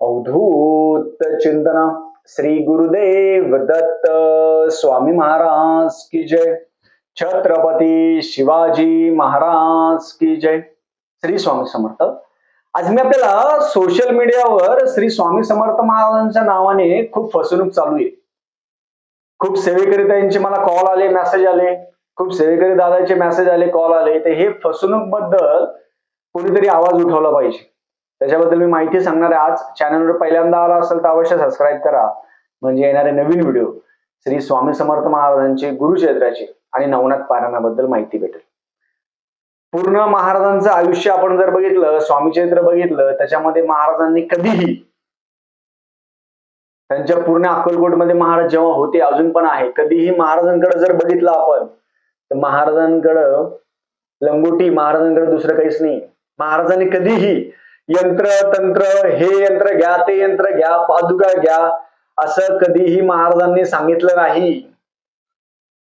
अवधूत चिंतना। श्री गुरुदेव दत्त स्वामी महाराज की जय। छत्रपती शिवाजी महाराज की जय। श्री स्वामी समर्थ। आज मी आपल्याला सोशल मीडियावर श्री स्वामी समर्थ महाराजांच्या नावाने खूप फसवणूक चालू आहे. खूप सेवेकरितांचे मला कॉल आले मेसेज आले. खूप सेवेकरी दादाचे मेसेज आले कॉल आले. तर हे फसवणूकबद्दल कोणीतरी आवाज उठवला पाहिजे. त्याच्याबद्दल मी माहिती सांगणार आहे. आज चॅनलवर पहिल्यांदा आला असेल तर अवश्य सबस्क्राईब करा. म्हणजे येणारे नवीन व्हिडिओ श्री स्वामी समर्थ महाराजांचे गुरुक्षेत्राचे आणि नवनाथ पारायणाबद्दल माहिती भेटेल. पूर्ण महाराजांचं आयुष्य आपण जर बघितलं स्वामी चरित्र बघितलं त्याच्यामध्ये महाराजांनी कधीही त्यांच्या पूर्ण अक्कलकोटमध्ये महाराज जेव्हा होते अजून पण आहे. कधीही महाराजांकडे जर बघितलं आपण तर महाराजांकडं लंगोटी महाराजांकडे दुसरं काहीच नाही. महाराजांनी कधीही यंत्र तंत्र हे यंत्र घ्या ते यंत्र घ्या पादुका घ्या असं कधीही महाराजांनी सांगितलं नाही.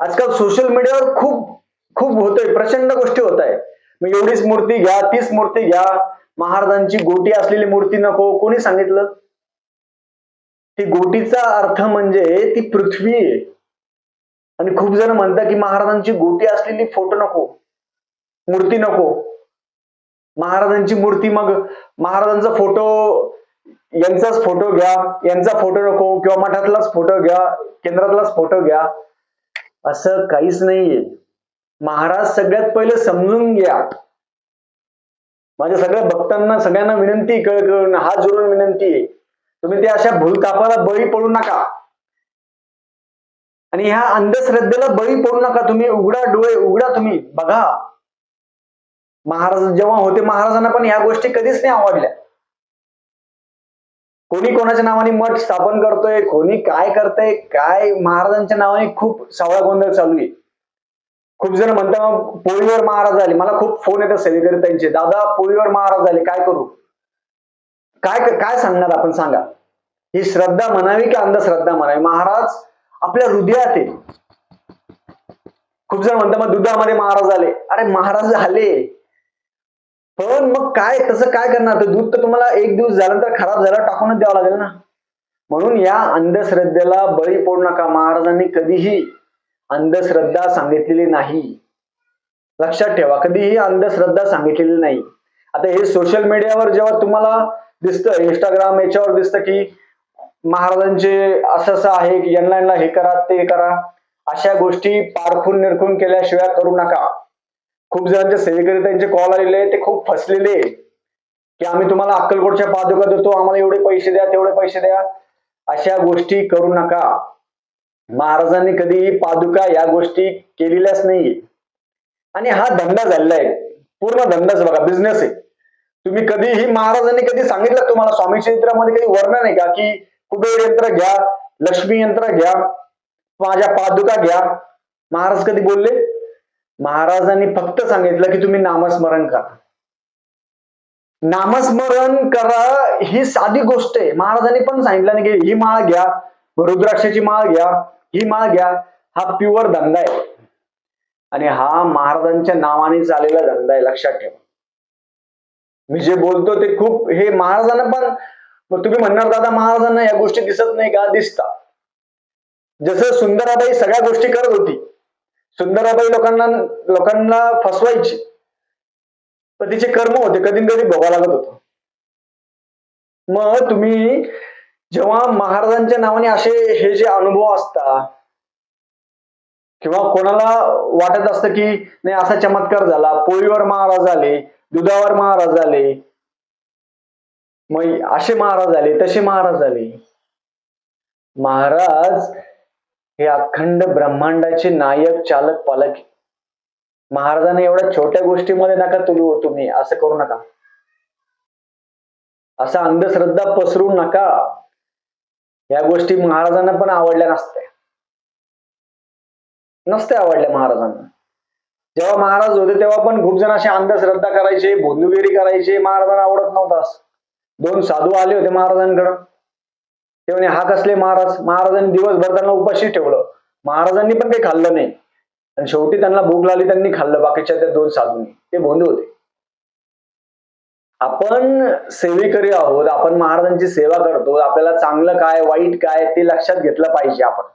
आजकाल सोशल मीडियावर खूप खूप होतंय प्रचंड गोष्टी होत आहे मग एवढीच मूर्ती घ्या तीच मूर्ती घ्या. महाराजांची गोटी असलेली मूर्ती नको कोणी सांगितलं? ती गोटीचा अर्थ म्हणजे ती पृथ्वी आहे. आणि खूप जण म्हणतात की महाराजांची गोटी असलेली फोटो नको मूर्ती नको. महाराजांची मूर्ती मग महाराजांचा फोटो यांचाच फोटो घ्या यांचा फोटो नको किंवा मठातलाच फोटो घ्या केंद्रातलाच फोटो घ्या. असं काहीच नाहीये. महाराज सगळ्यात पहिले समजून घ्या. माझ्या सगळ्या भक्तांना सगळ्यांना विनंती कळ कळून हात जोडून विनंती आहे. तुम्ही ते अशा भूलतापाला बळी पडू नका. आणि ह्या अंधश्रद्धेला बळी पडू नका. तुम्ही उघडा डोळे उघडा तुम्ही. बघा. महाराज जेव्हा होते महाराजांना पण ह्या गोष्टी कधीच नाही आवडल्या. कोणी कोणाच्या नावाने मठ स्थापन करतोय कोणी काय करतंय काय? महाराजांच्या नावाने खूप सावळा गोंधळ चालू आहे. खूप जण म्हणतात पोळीवर महाराज आले. मला खूप फोन येतात सगळीकडे त्यांचे. दादा पोळीवर महाराज आले काय करू? काय काय सांगणार आपण सांगा. ही श्रद्धा म्हणावी की अंधश्रद्धा म्हणावी? महाराज आपल्या हृदयात आहे. खूप जण म्हणतात मग दुधामध्ये महाराज आले. अरे महाराज आले. पण मग काय तसं काय करणार? तर दूध तर तुम्हाला एक दिवस झाल्यानंतर खराब झाला टाकूनच द्यावं लागेल ना. म्हणून या अंधश्रद्धेला बळी पडू नका. महाराजांनी कधीही अंधश्रद्धा सांगितलेली नाही. लक्षात ठेवा कधीही अंधश्रद्धा सांगितलेली नाही. आता हे सोशल मीडियावर जेव्हा तुम्हाला दिसतं इंस्टाग्राम याच्यावर दिसतं की महाराजांचे असं असं आहे की यांना यांना हे करा ते करा अशा गोष्टी पारखून निरखून केल्याशिवाय करू नका. खूप जणांच्या सेवेकरी त्यांचे कॉल आलेले ते खूप फसलेले की आम्ही तुम्हाला अक्कलकोटच्या पादुका देतो आम्हाला एवढे पैसे द्या तेवढे पैसे द्या. अशा गोष्टी करू नका. महाराजांनी कधीही पादुका या गोष्टी केलेल्याच नाही आणि हा धंदा झालेला आहे. पूर्ण धंदाच बघा बिझनेस आहे. तुम्ही कधीही महाराजांनी कधी सांगितलं तुम्हाला? स्वामी चरित्रामध्ये कधी वर्णन आहे का? की कुबेर यंत्र घ्या लक्ष्मी यंत्र घ्या माझ्या पादुका घ्या. महाराज कधी बोलले? महाराजांनी फक्त सांगितलं की तुम्ही नामस्मरण करा. नामस्मरण करा ही साधी गोष्ट आहे. महाराजांनी पण सांगितलं नाही की ही माळ घ्या रुद्राक्षाची माळ घ्या ही माळ घ्या हा प्युअर धंदा आहे. आणि हा महाराजांच्या नावाने चाललेला धंदा आहे लक्षात ठेवा. मी जे बोलतो ते खूप हे महाराजांना पण तुम्ही म्हणणार दादा महाराजांना या गोष्टी दिसत नाही का? दिसता जसं सुंदराबाई सगळ्या गोष्टी करत होती सुंदराबाई लोकांना लोकांना फसवायची. पण तिचे कर्म होते कधी कधी भोगा लागत होत. मग तुम्ही जेव्हा महाराजांच्या नावाने असे हे जे अनुभव असतात किंवा कोणाला वाटत असतं की नाही असा चमत्कार झाला पोळीवर महाराज आले दुधावर महाराज आले मग असे महाराज आले तसे महाराज आले. महाराज हे अखंड ब्रह्मांडाचे नायक चालक पालक. महाराजांना एवढ्या छोट्या गोष्टीमध्ये नका तुलू हो तुम्ही. असं करू नका. असा अंधश्रद्धा पसरू नका. या गोष्टी महाराजांना पण आवडल्या नसत्या. नसत्या आवडल्या महाराजांना. जेव्हा महाराज होते तेव्हा पण खूप जण असे अंधश्रद्धा करायचे भोंदुगिरी करायचे. महाराजांना आवडत नव्हता दोन साधू आले होते महाराजांकडं. ते म्हणे हा कसले महाराज? महाराजांनी दिवसभर त्यांना उपाशी ठेवलं. महाराजांनी पण काही खाल्लं नाही. आणि शेवटी त्यांना भूक लागली त्यांनी खाल्लं. बाकीच्या त्या दोन साधूंनी. ते भोंदे होते. आपण सेवेकरी आहोत आपण महाराजांची सेवा करतो आपल्याला चांगलं काय वाईट काय ते लक्षात घेतलं पाहिजे आपण.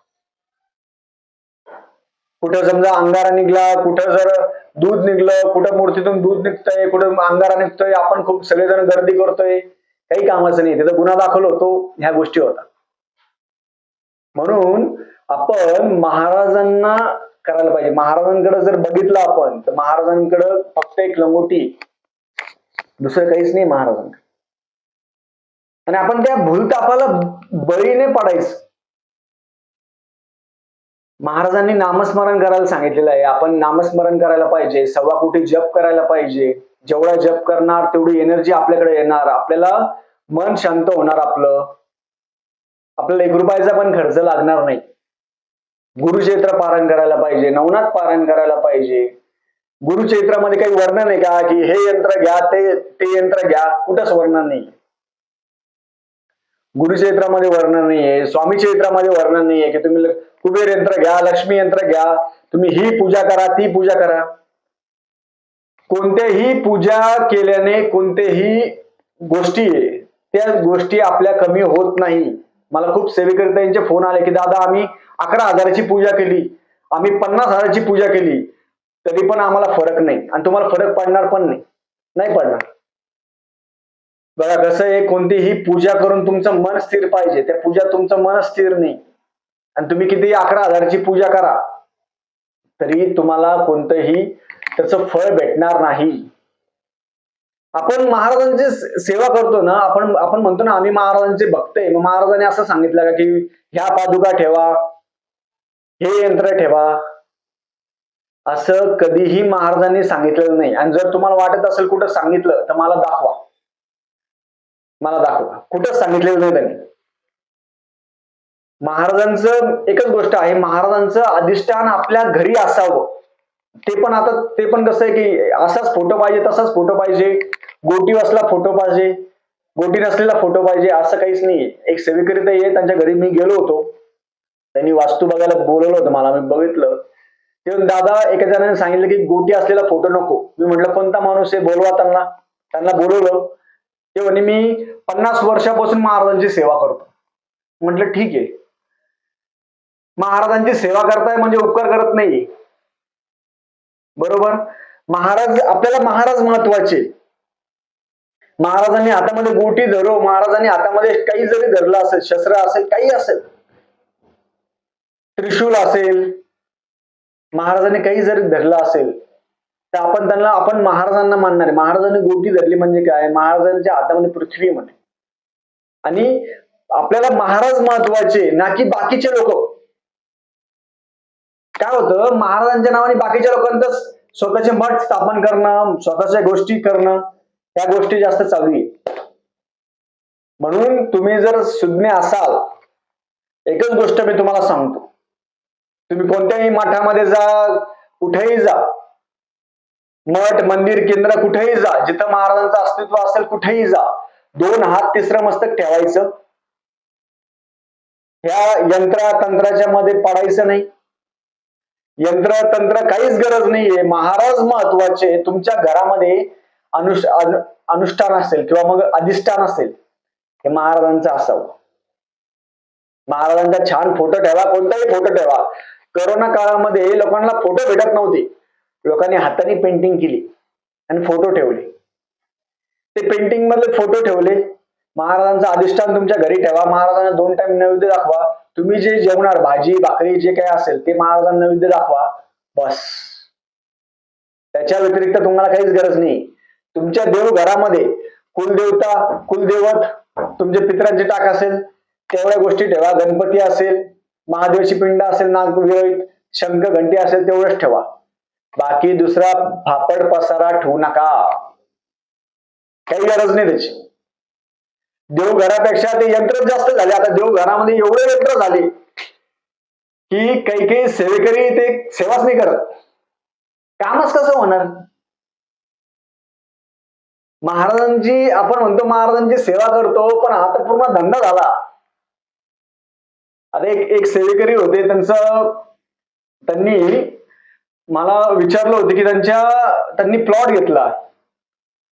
कुठं समजा अंगारा निघला कुठं जर दूध निघलं कुठं मूर्तीतून दूध निघतंय कुठं अंगारा निघतोय आपण खूप सगळेजण गर्दी करतोय. काही कामाचं नाही. त्याचा गुन्हा दाखल होतो ह्या गोष्टी होतात. म्हणून आपण महाराजांना करायला पाहिजे. महाराजांकडे जर बघितलं आपण तर महाराजांकडे फक्त एक लंगोटी दुसरं काहीच नाही महाराजांकडे. आणि आपण त्या भूलतापाला बळीने पडायचं. महाराजांनी नामस्मरण करायला सांगितलेलं आहे. आपण नामस्मरण करायला पाहिजे सव्वा कोटी जप करायला पाहिजे. जेवढा जप करणार तेवढी एनर्जी आपल्याकडे येणार. आपल्याला मन शांत होणार आपलं. आपल्याला एक रुपयाचा पण खर्च लागणार नाही. गुरुचैत्र पारण करायला पाहिजे नवनाथ पारण करायला पाहिजे. गुरुचैत्रामध्ये काही वर्णन आहे का? की हे यंत्र घ्या ते ते यंत्र घ्या. कुठंच वर्णन नाही. गुरुचरित्रामध्ये वर्णन नाहीये स्वामी चरित्रामध्ये वर्णन नाहीये की तुम्ही कुबेर यंत्र घ्या लक्ष्मी यंत्र घ्या तुम्ही ही पूजा करा ती पूजा करा. कोणत्याही पूजा केल्याने कोणत्याही गोष्टी आहे, त्या गोष्टी आपल्या कमी होत नाही. मला खूप सेवेकर्त्यांचे फोन आले की दादा आम्ही अकरा हजाराची पूजा केली आम्ही पन्नास हजाराची पूजा केली तरी पण आम्हाला फरक नाही. आणि तुम्हाला फरक पडणार पण नाही. नाही पडणार. बघा कसं आहे कोणतीही पूजा करून तुमचं मन स्थिर पाहिजे. त्या पूजा तुमचं मन स्थिर नाही. आणि तुम्ही किती अकरा हजारची पूजा करा तरी तुम्हाला कोणतंही त्याचं फळ भेटणार नाही. आपण महाराजांची सेवा करतो ना आपण आपण म्हणतो ना आम्ही महाराजांचे भक्त आहे. मग महाराजांनी असं सांगितलं का की ह्या पादुका ठेवा हे यंत्र ठेवा. असं कधीही महाराजांनी सांगितलेलं नाही. आणि जर तुम्हाला वाटत असेल कुठं सांगितलं तर मला दाखवा. मला दाखवा. कुठंच सांगितलेलं नाही त्यांनी. महाराजांचं एकच गोष्ट आहे महाराजांचं अधिष्ठान आपल्या घरी असावं. ते पण आता ते पण कसं आहे की असाच फोटो पाहिजे तसाच फोटो पाहिजे. गोटी असला फोटो पाहिजे. गोटी नसलेला फोटो पाहिजे असं काहीच नाही एक सेवेकरिता ये त्यांच्या घरी मी गेलो होतो. त्यांनी वास्तू बघायला बोलवलं होतं मला मी बघितलं. ते दादा एका जणाने सांगितलं की गोटी असलेला फोटो नको. मी म्हटलं कोणता माणूस आहे? बोलवा त्यांना. त्यांना बोलवलं. ते म्हणे मी पन्नास वर्षापासून महाराजांची सेवा करतो. म्हटलं ठीक आहे. महाराजांची सेवा करताय म्हणजे उपकार करत नाही बरोबर. महाराज आपल्याला महाराज महत्त्वाचे. महाराजांनी हातामध्ये गोटी धरो महाराजांनी हातामध्ये काही जरी धरलं असेल शस्त्र असेल काही असेल त्रिशूल असेल महाराजांनी काही जरी धरलं असेल तर आपण त्यांना आपण महाराजांना मानणार आहे. महाराजांनी गोटी धरली म्हणजे काय? महाराजांच्या हातामध्ये पृथ्वी आहे म्हणे. आणि आपल्याला महाराज महत्त्वाचे ना की बाकीचे लोक. काय होतं? महाराजांच्या नावाने बाकीच्या लोकांचं स्वतःचे मठ स्थापन करणं स्वतःच्या गोष्टी करणं त्या गोष्टी जास्त चालू आहे म्हणून तुम्ही जर सुज्ञ असाल एकच गोष्ट मी तुम्हाला सांगतो. तुम्ही कोणत्याही मठामध्ये जा कुठेही जा मठ मंदिर केंद्र कुठेही जा. जिथं महाराजांचं अस्तित्व असेल कुठेही जा. दोन हात तिसरं मस्तक ठेवायचं. ह्या यंत्र तंत्राच्या मध्ये पडायचं नाही. यंत्र तंत्र काहीच गरज नाहीये. महाराज महत्त्वाचे. तुमच्या घरामध्ये अनुष अनु- अनुष्ठान असेल किंवा मग अधिष्ठान असेल हे महाराजांचं असावं. महाराजांचा छान फोटो ठेवा. कोणताही फोटो ठेवा. करोना काळामध्ये लोकांना फोटो भेटत नव्हते. लोकांनी हाताने पेंटिंग केली आणि फोटो ठेवले. ते पेंटिंग मधले फोटो ठेवले. महाराजांचा अधिष्ठान तुमच्या घरी ठेवा. महाराजांना दोन टाइम नैवेद्य दाखवा. तुम्ही जे जेवणार भाजी भाकरी जे काही असेल ते महाराजांना नैवेद्य दाखवा. बस. त्याच्या व्यतिरिक्त तुम्हाला काहीच गरज नाही. तुमच्या देव घरामध्ये कुलदेवता कुलदेवत तुमचे पितरांचे टाक असेल तेवढ्या गोष्टी ठेवा. गणपती असेल महादेवची पिंड असेल नागविरहित शंख घंटी असेल तेवढंच ठेवा. बाकी दुसरा फापड पसारा ठेवू नका. काही गरज नाही त्याची. देवघरापेक्षा ते यंत्र जास्त झाले. आता देवघरामध्ये एवढे यंत्र झाले की काही काही सेवेकरी ते सेवाच नाही करत. कामच कसं होणार? महाराजांची आपण म्हणतो महाराजांची सेवा करतो पण आता पूर्ण धंदा झाला. आता एक एक सेवेकरी होते त्यांचं त्यांनी मला विचारलं होतं की त्यांच्या त्यांनी प्लॉट घेतला.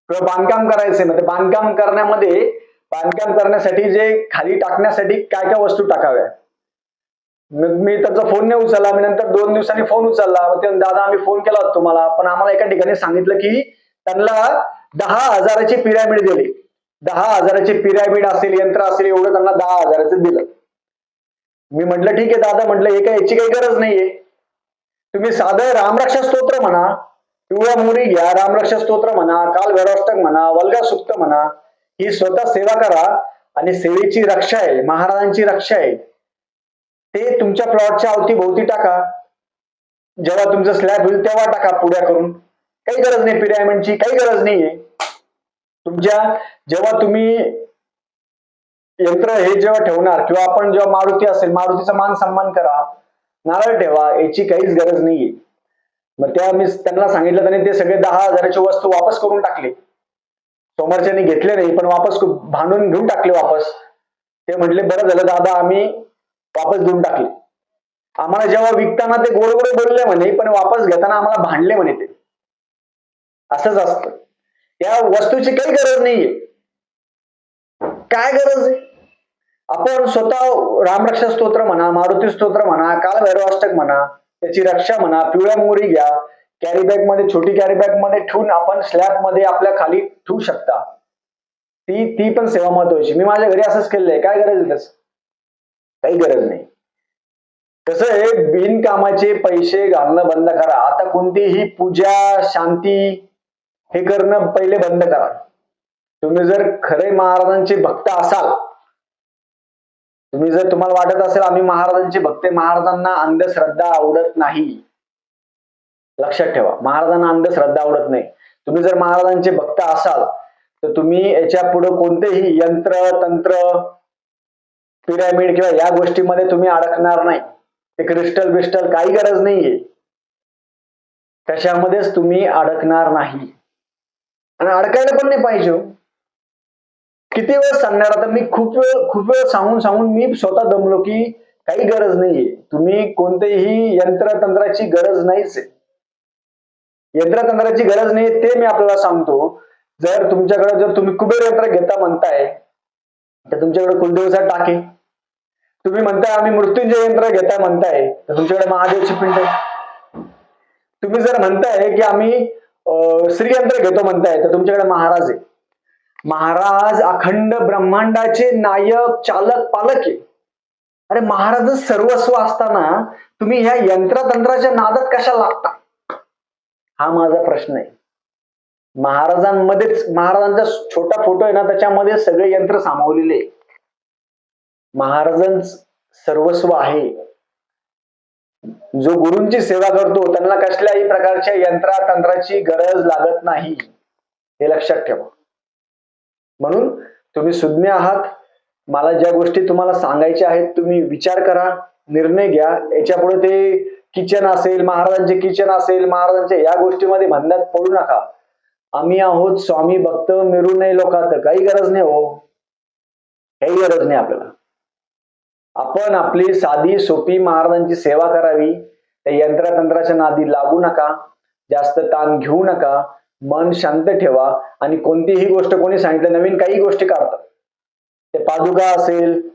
किंवा बांधकाम करायचंय. ना ते बांधकाम करण्यामध्ये बांधकाम करण्यासाठी जे खाली टाकण्यासाठी काय काय वस्तू टाकाव्या? मग मी त्याचा फोन नाही उचलला. मी नंतर दोन दिवसांनी फोन उचलला. मग ते दादा आम्ही फोन केला होता तुम्हाला. पण आम्हाला एका ठिकाणी सांगितलं की त्यांना दहा हजाराची पिरॅमिड दिली. दहा हजाराची पिरॅमिड असेल यंत्र असेल एवढं त्यांना दहा हजाराचं दिलं. मी म्हटलं ठीक आहे दादा. म्हटलं हे काय याची काही गरज नाहीये. तुम्ही साधं रामरक्षा स्तोत्र म्हणा पिवळ्या मुरी घ्या रामरक्षा स्तोत्र म्हणा काल वैराष्टक म्हणा वल्गा सुक्त म्हणा ही स्वतः सेवा करा आणि सेवेची रक्षा आहे महाराजांची रक्षा आहे. ते तुमच्या प्लॉटच्या अवतीभोवती टाका. जेव्हा तुमचं स्लॅब होईल तेव्हा टाका पुढ्या करून. काही गरज नाही पिरॅमिडची काही गरज नाहीये. तुमच्या जेव्हा तुम्ही यंत्र हे जेव्हा ठेवणार किंवा आपण जेव्हा मारुती असेल मारुतीचा मान सन्मान करा नारळ ठेवा याची काहीच गरज नाहीये. मग त्या मी त्यांना सांगितलं त्याने ते सगळे दहा हजाराची वस्तू वापस करून टाकले. सोमवारच्यानी घेतले नाही पण वापस भांडून घेऊन टाकले वापस. ते म्हटले बरं झालं दादा आम्ही वापस देऊन टाकले. आम्हाला जेव्हा विकताना ते गोड गोड बोलले म्हणे पण वापस घेताना आम्हाला भांडले म्हणे ते. असंच असतं. या वस्तूची काही गरज नाहीये. काय गरज आहे? आपण स्वतः रामरक्षा स्तोत्र म्हणा मारुती स्तोत्र म्हणा कालभैरवाष्टक म्हणा त्याची रक्षा म्हणा पिवळ्या मोरी घ्या कॅरी बॅगमध्ये छोटी कॅरी बॅगमध्ये ठेवून आपण स्लॅबमध्ये आपल्या खाली ठेवू शकता. ती ती पण सेवा महत्वाची मी माझ्या घरी असंच केलंय. काय गरज आहे तसं काही गरज नाही. कसं आहे बिनकामाचे पैसे घालणं बंद करा. आता कोणतीही पूजा शांती हे करणं पहिले बंद करा. तुम्ही जर खरे महाराजांचे भक्त असाल तुम्ही जर तुम्हाला वाटत असेल आम्ही महाराजांचे भक्त महाराजांना अंधश्रद्धा आवडत नाही. लक्षात ठेवा महाराजांना अंधश्रद्धा आवडत नाही. तुम्ही जर महाराजांचे भक्त असाल तर तुम्ही याच्यापुढे कोणतेही यंत्र तंत्र पिरामिड किंवा या गोष्टीमध्ये तुम्ही अडकणार नाही. ते क्रिस्टल बिस्टल काही गरज नाहीये. त्याच्यामध्येच तुम्ही अडकणार नाही. आणि अडकायला पण नाही पाहिजे हो. किती वेळ सांगणार? आता मी खूप वेळ खूप वेळ सांगून सांगून मी स्वतः दमलो की काही गरज नाहीये. तुम्ही कोणतेही यंत्रतंत्राची गरज नाहीच आहे. यंत्रतंत्राची गरज नाही ते मी आपल्याला सांगतो. जर तुमच्याकडे जर तुम्ही कुबेर यंत्र घेता म्हणताय तर तुमच्याकडे कुलदेवचा टाके तुम्ही म्हणताय आम्ही मृत्युंजय यंत्र घेता म्हणताय तर तुमच्याकडे महादेवची पिंड आहे. तुम्ही जर म्हणताय की आम्ही श्रीयंत्र घेतो म्हणताय तर तुमच्याकडे महाराज आहे. महाराज अखंड ब्रह्मांडाचे नायक चालक पालक आहे अरे महाराज सर्वस्व असताना तुम्ही ह्या यंत्रतंत्राच्या नादात कशा लागता? हा माझा प्रश्न आहे. महाराजांमध्येच महाराजांचा छोटा फोटो आहे ना त्याच्यामध्ये सगळे यंत्र सामावलेले महाराजांच सर्वस्व आहे. जो गुरूंची सेवा करतो त्यांना कसल्याही प्रकारच्या यंत्रातंत्राची गरज लागत नाही. हे लक्षात ठेवा. म्हणून तुम्ही सुज्ञ आहात. मला ज्या गोष्टी तुम्हाला सांगायच्या आहेत तुम्ही विचार करा निर्णय घ्या. याच्यापुढे ते किचन असेल महाराजांचे किचन असेल महाराजांच्या या गोष्टीमध्ये म्हणण्यात पडू नका. आम्ही आहोत स्वामी भक्त मिरू नये लोकात काही गरज नाही हो. काही गरज नाही आपल्याला. आपण आपली साधी सोपी महाराजांची सेवा करावी. त्या यंत्रतंत्राच्या नादी लागू नका. जास्त ताण घेऊ नका. मन शांत ठेवा आणि कोणतीही गोष्ट कोणी सांगितलं नवीन काही गोष्टी काढतात ते पादुका असेल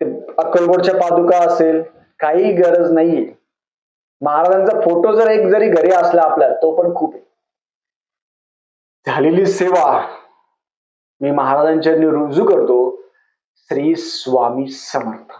ते अक्कलकोटच्या पादुका असेल काही गरज नाहीये. महाराजांचा फोटो जर एक जरी घरी असला आपल्या तो पण खूप आहे. झालेली सेवा मी महाराजांच्या रुजू करतो. श्री स्वामी समर्थ.